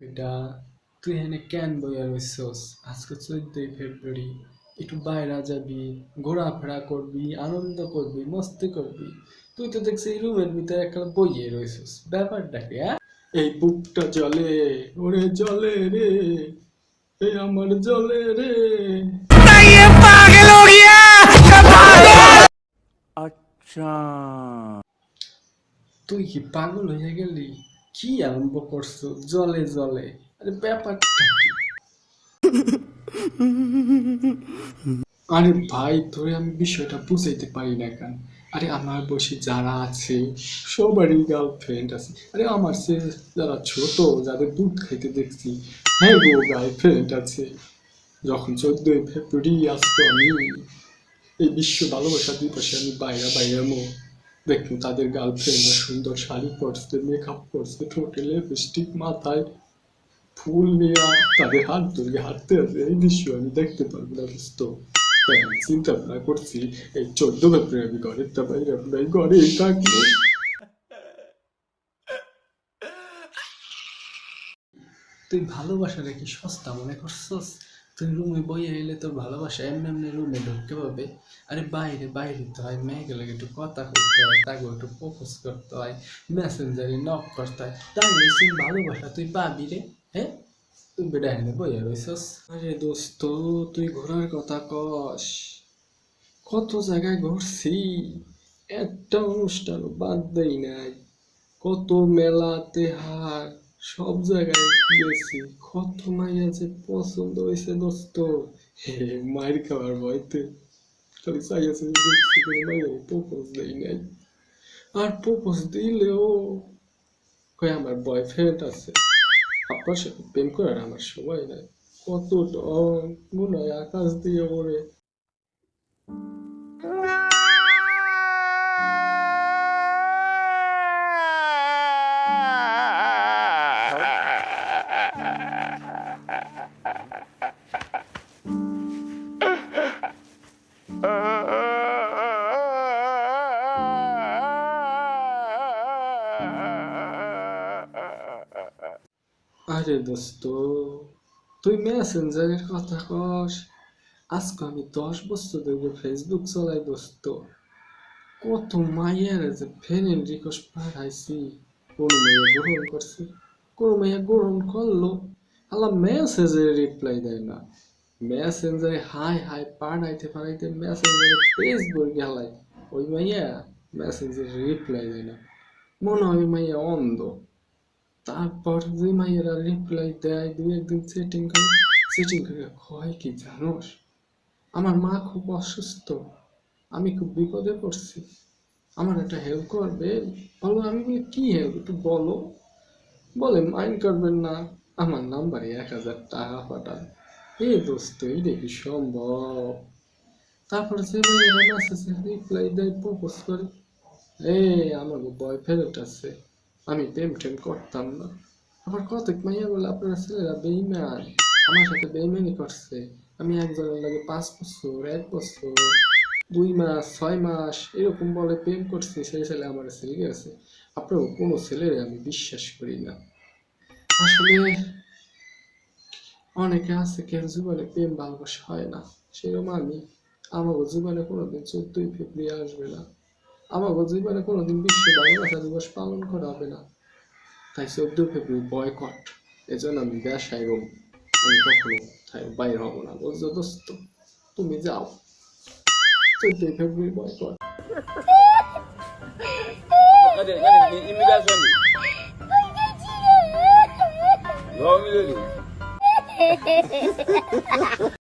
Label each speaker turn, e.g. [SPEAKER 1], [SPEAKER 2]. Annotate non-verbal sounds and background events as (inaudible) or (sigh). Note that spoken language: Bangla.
[SPEAKER 1] এটা তুই এখানে কেন বইয়া রইছস আজকে চোদ্দই ফেব্রুয়ারি, একটু বাইরে যাবি, ঘোরাফেরা করবি, আনন্দ করবি, মস্তি করবি। তুই তো দেখছি রুমের ভিতরে একটা বইয়ে রইছস ব্যাপারটা কি এই বুকটা জলে ওরে জলে রে এই আমার জলে রে। আচ্ছা। তুই কি পাগল হয়ে গেলি? কি আরম্ভ করছ? জলে জলে। আরে ব্যাপারটা আরে ভাই, তোরে আমি বিষয়টা বুঝাইতে পারি না কেন? আরে আমার বসে যারা আছে, সবারই গার্লফ্রেন্ড আছে। আরে আমার সে যারা ছোট, যাদের দুধ খাইতে দেখছি হ্যাঁ গো গার্লফ্রেন্ড আছে। যখন চোদ্দই ফেব্রুয়ারি আসতো আমি, এই বিশ্ব ভালোবাসা দিবসে আমি বাইরে বাইরে মো। দেখুন তাদের গার্লফ্রেন্ডরা সুন্দর শাড়ি পরছে মেকআপ করছে ঠোঁটে লিপস্টিক মাথায় ফুল নিয়ে তাদের হাত ধরে হাঁটতে আছে এই দৃশ্য আমি দেখতে পারব না বুঝতো তাই চিন্তা ভাবনা করছি এই চোদ্দ ফেব্রুয়ারি আমি ঘরের তা বাইরে আপনার ঘরেই থাকব তুই ভালোবাসা নাকি সস্তা মনে করছস? তুই রুমে বইয়ে এলে তোর ভালোবাসা এমনি এমনি রুমে ঢুকতে পারবে আরে বাইরে বাইরে তো হয়। মেয়েকে লাগে একটু কথা করতে হয় তাকে একটু প্রপোজ করতে হয় মেসেঞ্জারে নক করতে হয়। তাহলে সে ভালোবাসা তুই পাবি রে হ্যাঁ? তুই বেটা এনে বইয়ে রইছস। আরে দোস্ত, তুই ঘোরার কথা কস। কত জায়গায় ঘুরছি, একটা অনুষ্ঠানও বাদ দেই নাই। কত মেলাতে হার সব জায়গায় কত মাইয়া যে পছন্দ হয়েছে দোস্ত। হে মায়ের ভয়তে। খালি চাইয়াছে নাই। আর প্রপোজ দিলেও কই আমার বয়ফ্রেন্ড আছে। আপনার সাথে প্রেম করার আমার সময় নাই। কত মনে হয় আকাশ দিয়ে ওরে আরে দোস্ত, তুই মেসেঞ্জারের কথা কস। আজকে আমি দশ বছর ধরে ফেসবুক চলাই দোস্ত। কত মাইয়ার যে ফ্রেন্ড রিকোয়েস্ট পাঠাইছি। কোন মাইয়া গ্রহণ করছে, কোন মাইয়া গ্রহণ করল। আল্লাহ মেসেজের রিপ্লাই দেয় না। মেসেঞ্জারে হাই হাই পাঠাইতে পাঠাইতে মেসেঞ্জারে পেজ বই গেলাই ওই মাইয়া মেসেঞ্জারে রিপ্লাই দেয় না। মনে হয় মাইয়া অন্ধ তারপর যে মাইয়েরা রিপ্লাই দেয় দুই একদিন সেটিং করে সেটিং করে হয় কি জানোস আমার মা খুব অসুস্থ আমি খুব বিপদে পড়ছি আমার একটা হেল্প করবে বলো আমি বলি কি হেল্প একটু বলো বলে মাইন্ড করবেন না আমার নাম্বারে এক হাজার টাকা পাঠান এ দোস্ত এই দেখি সম্ভব তারপর যে মেয়েরা মেসেজে রিপ্লাই দেয় প্রপোজ করে এ আমার বয়ফ্রেন্ড আছে। আমি প্রেম টেম করতাম না। মাইয়া বলে ছেলেরা বেইমান। আমার সাথে বেইমানি করছে। আমি একজনের লাগে পাঁচ বছর, এক বছর, দুই মাস, ছয় মাস, এরকম বলে প্রেম সেই ছেলে আমার ছেলে গেছে। আপনার কোনো ছেলেরে আমি বিশ্বাস করি না। আসলে অনেকে আছে কেউ জীবনে প্রেম ভালোবাসা হয় না। সেরকম আমি আমাকে জীবনে কোনোদিন চোদ্দই ফেব্রুয়ারি আসবে না। আমাকে জীবনে কোনোদিন বিশ্ব ভালোবাসা দিবস পালন করা হবে না। তাই চোদ্দ ফেব্রুয়ারি বয়কট। এজন্য আমি ব্যবসায় রুম আমি কখনো তাই বাইরে হব না। বুঝছ দোস্ত তুমি যাও। চোদ্দই ফেব্রুয়ারি বয়কট। (laughs)